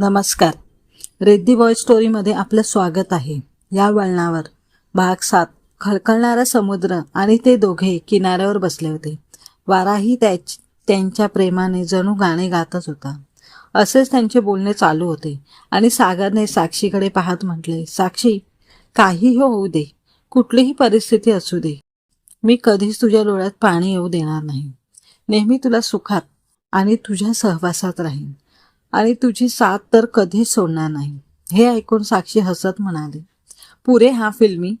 नमस्कार. रेद्दी बॉय स्टोरीमध्ये आपलं स्वागत आहे. या वळणावर भाग सात खळखळणारा समुद्र आणि ते दोघे किनाऱ्यावर बसले होते. वाराही त्याच त्यांच्या प्रेमाने जणू गाणे गातच होता. असेच त्यांचे बोलणे चालू होते आणि सागरने साक्षीकडे पाहत म्हटले साक्षी काहीही हो होऊ दे. कुठलीही परिस्थिती असू दे. मी कधीच तुझ्या डोळ्यात पाणी येऊ देणार नाही. नेहमी तुला सुखात आणि तुझ्या सहवासात राहीन. आणि तुझी साथ तर कधीच सोडणार नाही. हे ऐकून साक्षी हसत म्हणाली. पुरे हा फिल्मी?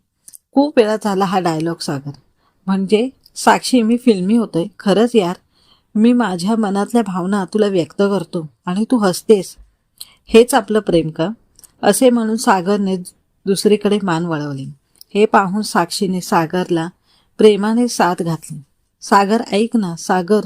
खूप वेळा झाला हा डायलॉग सागर. म्हणजे साक्षी मी फिल्मी होतोय. खरंच यार मी माझ्या मनातल्या भावना तुला व्यक्त करतो आणि तू हसतेस. हेच आपलं प्रेम का? असे म्हणून सागरने दुसरीकडे मान वळवली. हे पाहून साक्षीने सागरला प्रेमाने साथ घातली. सागर ऐक ना सागर.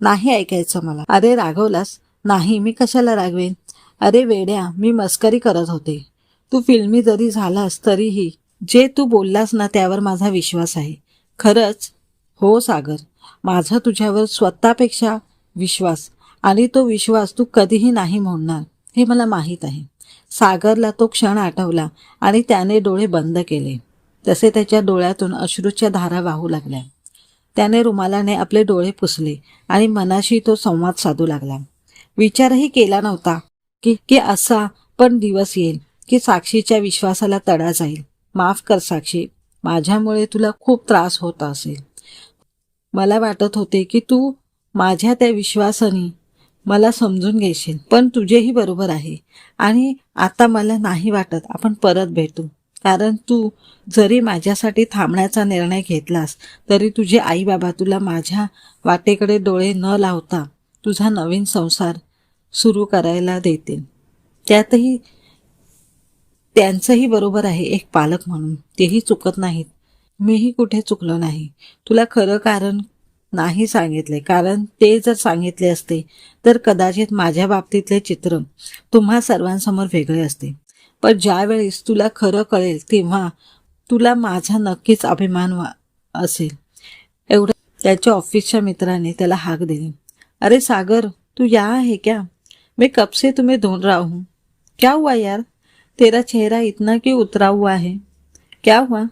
नाही ऐकायचं मला. अरे रागवलास नाही मी कशाला रागवेन? अरे वेड्या मी मस्करी करत होते. तू फिल्मी जरी झालास तरीही जे तू बोललास ना त्यावर माझा विश्वास आहे. खरंच? हो सागर. माझा तुझ्यावर स्वतःपेक्षा विश्वास आणि तो विश्वास तू कधीही नाही म्हणणार हे मला माहीत आहे. सागरला तो क्षण आठवला आणि त्याने डोळे बंद केले. तसे त्याच्या डोळ्यातून अश्रूच्या धारा वाहू लागल्या. त्याने रुमालाने आपले डोळे पुसले आणि मनाशी तो संवाद साधू लागला. विचारही केला नव्हता की की असा पण दिवस येईल की साक्षीच्या विश्वासाला तडा जाईल. माफ कर साक्षी माझ्यामुळे तुला खूप त्रास होत असेल. मला वाटत होते की तू माझ्या त्या विश्वासाने मला समजून घेशील पण तुझेही बरोबर आहे. आणि आता मला नाही वाटत आपण परत भेटू. कारण तू जरी माझ्यासाठी थांबण्याचा निर्णय घेतलास तरी तुझे आई बाबा तुला माझ्या वाटेकडे डोळे न लावता तुझा नवीन संसार सुरू करायला देतील. त्यातही त्यांचंही बरोबर आहे एक पालक म्हणून. तेही चुकत नाहीत. मीही कुठे चुकलो नाही. तुला खरं कारण नाही सांगितले. कारण ते जर सांगितले असते तर कदाचित माझ्या बाबतीतले चित्र तुम्हा सर्वांसमोर वेगळे असते. पण ज्यावेळेस तुला खरं कळेल तेव्हा तुला माझा नक्कीच अभिमान वा असेल. एवढं त्याच्या ऑफिसच्या मित्राने त्याला हाक दिली. अरे सागर तू या आहे क्या? मैं कब से तुम्हें ढूंढ रहा हूँ? क्या हुआ यार? तेरा चेहरा इतना क्यों उतरा हुआ है? क्या हुआ?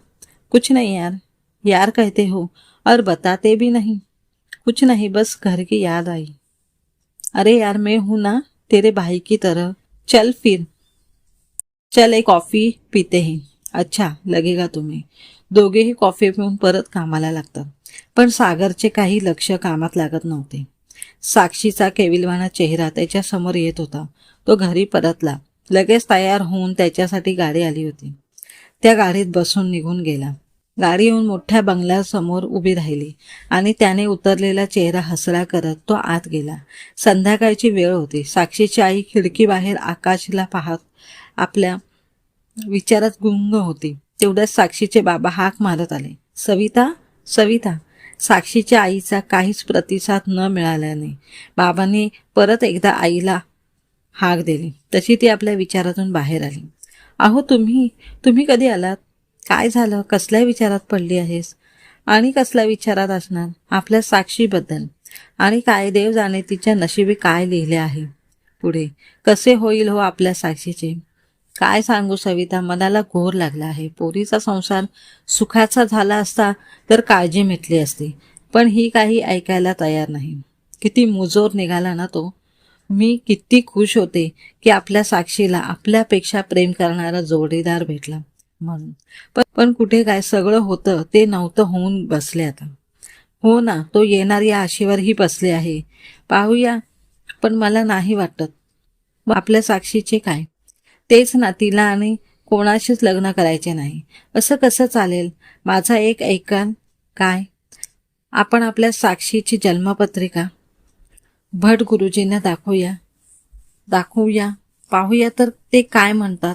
कुछ नहीं यार। यार कहते हो और बताते भी नहीं। कुछ नहीं बस घर की याद आई। अरे यार मैं हूं ना तेरे भाई की तरह। चल फिर। चल एक कॉफी पीते हैं। अच्छा लगेगा तुम्ही। दोघेही कॉफी पिऊन परत कामाला लागतात पण सागरचे काही लक्ष कामात लागत नव्हते। साक्षीचा केविलवाना चेहरा त्याच्यासमोर येत होता. तो घरी परतला. लगेच तयार होऊन त्याच्यासाठी गाडी आली होती. त्या गाडीत बसून निघून गेला. गाडी येऊन मोठ्या बंगल्यासमोर उभी राहिली आणि त्याने उतरलेला चेहरा हसरा करत तो आत गेला. संध्याकाळची वेळ होती. साक्षीची आई खिडकीबाहेर आकाशला पाहत आपल्या विचारात गुंग होती. तेवढ्याच साक्षीचे बाबा हाक मारत आले. सविता सविता साक्षीच्या आईचा काहीच प्रतिसाद न मिळाल्याने बाबांनी परत एकदा आईला हाक दिली. तशी ती आपल्या विचारातून बाहेर आली. अहो तुम्ही तुम्ही कधी आलात? काय झालं? कसल्या विचारात पडली आहेस? आणि कसल्या विचारात असणार? आपल्या साक्षीबद्दल. आणि काय देव जाणे तिच्या नशिबी काय लिहिले आहे? पुढे कसे होईल हो आपल्या साक्षीचे? काय सांगू सविता मनाला घोर लागला आहे. पोरीचा संसार सुखाचा झाला असता तर काळजी मिटली असती. पण ही काही ऐकायला तयार नाही. किती मुजोर निघाला ना तो. मी किती खुश होते की आपल्या साक्षीला आपल्यापेक्षा प्रेम करणारा जोडीदार भेटला. म्हणून पण पण कुठे काय सगळं होतं ते नव्हतं होऊन बसले आता. हो ना तो येणार या आशेवरही बसले आहे. पाहूया पण मला नाही वाटत. आपल्या साक्षीचे काय? तेच ना तिला आणि कोणाशीच लग्न करायचे नाही. असं कसं चालेल? माझा एक ऐकाल काय? आपण आपल्या साक्षीची जन्मपत्रिका भट गुरुजींना दाखवूया. दाखवूया. पाहूया तर ते काय म्हणतात.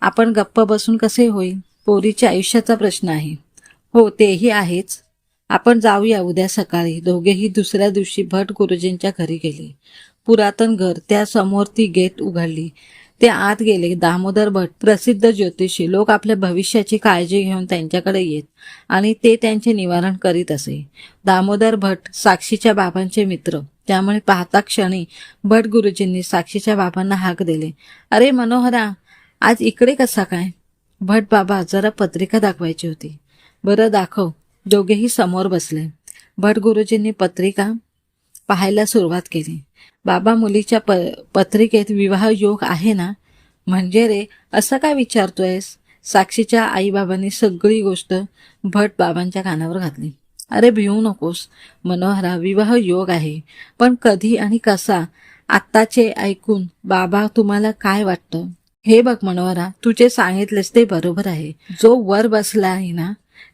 आपण गप्प बसून कसे होईल? पोरीच्या आयुष्याचा प्रश्न आहे. हो तेही आहेच. आपण जाऊया उद्या सकाळी. दोघेही दुसऱ्या दिवशी भट गुरुजींच्या घरी गेले. पुरातन घर त्या समोर ती गेट उघडली. ते आत गेले. दामोदर भट प्रसिद्ध ज्योतिषी लोक आपल्या भविष्याची काळजी घेऊन त्यांच्याकडे येत आणि ते त्यांचे निवारण करीत असे. दामोदर भट साक्षीच्या बाबांचे मित्र. त्यामुळे पाहता क्षणी भट गुरुजींनी साक्षीच्या बाबांना हाक दिले. अरे मनोहरा आज इकडे कसा काय? भट बाबा जरा पत्रिका दाखवायची होती. बरं दाखव. दोघेही समोर बसले. भट गुरुजींनी पत्रिका पाहायला सुरुवात केली. बाबा मुलीच्या प पत्रिकेत विवाह योग आहे ना? म्हणजे रे असं काय विचारतोयस? साक्षीच्या आईबाबांनी सगळी गोष्ट भट बाबांच्या कानावर घातली. अरे भिवू नकोस. मनोहरा विवाह योग आहे. पण कधी आणि कसा? आत्ताचे ऐकून बाबा तुम्हाला काय वाटतं? हे बघ मनोहरा तुझे सांगितलेस ते बरोबर आहे. जो वर बसला आहे ना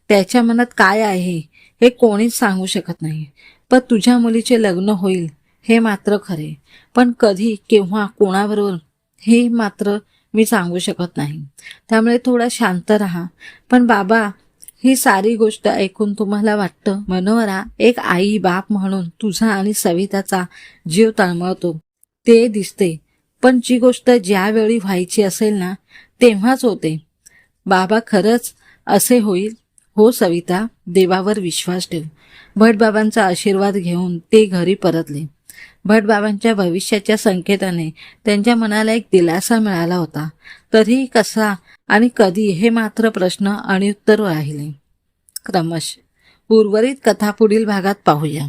त्याच्या मनात काय आहे हे कोणीच सांगू शकत नाही. पण तुझ्या मुलीचे लग्न होईल. हे मात्र खरे. पण कधी केव्हा कोणाबरोबर हे मात्र मी सांगू शकत नाही. त्यामुळे थोडा शांत राहा. पण बाबा ही सारी गोष्ट ऐकून तुम्हाला वाटतं मनोहरा एक आई बाप म्हणून तुझा आणि सविताचा जीव तळमळतो. ते दिसते. पण जी गोष्ट ज्यावेळी व्हायची असेल ना तेव्हाच होते. बाबा खरंच असे होईल? हो सविता देवावर विश्वास ठेव. भटबाबांचा आशीर्वाद घेऊन ते घरी परतले. भटबाबांच्या भविष्याच्या संकेताने त्यांच्या मनाला एक दिलासा मिळाला होता. तरीही कसा आणि कधी हे मात्र प्रश्न आणि उत्तर राहिले. क्रमश उर्वरित कथा पुढील भागात पाहूया.